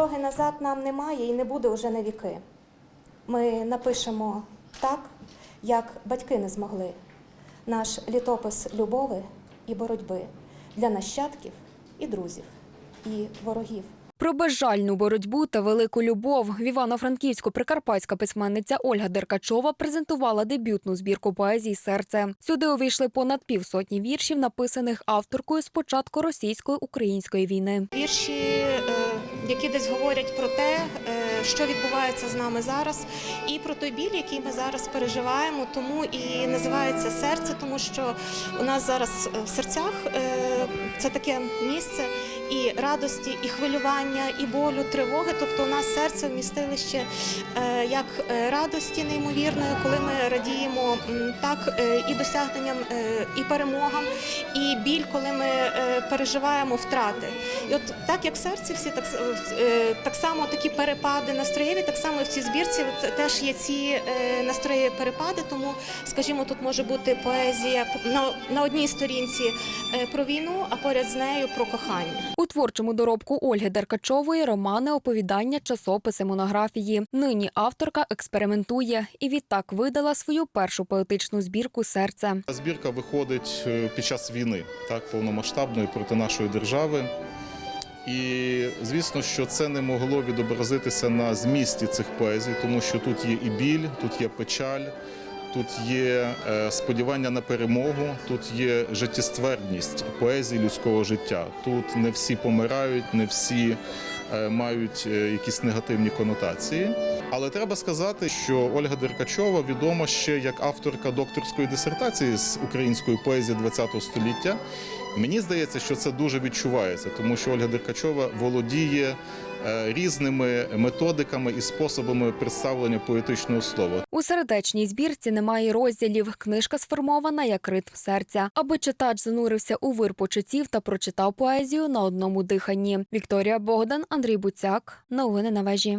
дороги назад нам немає і не буде вже на віки. Ми напишемо так, як батьки не змогли. Наш літопис любови і боротьби для нащадків і друзів, і ворогів. Про безжальну боротьбу та велику любов в Івано-Франківську прикарпатська письменниця Ольга Деркачова презентувала дебютну збірку поезії Серце. Сюди увійшли понад півсотні віршів, написаних авторкою з початку російсько-української війни. Вірші, е, які десь говорять про те, е, що відбувається з нами зараз, і про той біль, який ми зараз переживаємо. Тому і називається серце, тому що у нас зараз е, в серцях е, це таке місце і радості, і хвилювання, і болю, тривоги. Тобто, у нас серце вмістилище е, як радості неймовірної, коли ми радіємо так і досягненням, і перемогам, і біль, коли ми переживаємо втрати. І от так як серці всі так, так само такі перепади настроєві, так само і в цій збірці теж є ці е, настроєві перепади. Тому, скажімо, тут може бути поезія на, на одній сторінці е, про війну, а поряд з нею про кохання. У творчому доробку Ольги Деркачової романи, оповідання, часописи, монографії. Нині авторка експериментує і відтак видала свою першу поетичну збірку Серце. Збірка виходить е, під час війни, так повномасштабної проти нашої держави. І звісно, що це не могло відобразитися на змісті цих поезій, тому що тут є і біль, тут є печаль, тут є е, сподівання на перемогу, тут є життєствердність поезії людського життя. Тут не всі помирають, не всі е, мають е, якісь негативні конотації. Але треба сказати, що Ольга Деркачова відома ще як авторка докторської дисертації з української поезії ХХ століття. Мені здається, що це дуже відчувається, тому що Ольга Деркачова володіє е, різними методиками і способами представлення поетичного слова. У сердечній збірці немає розділів. Книжка сформована як ритм серця, аби читач занурився у вир почуттів та прочитав поезію на одному диханні. Вікторія Богдан, Андрій Буцяк. Новини на вежі.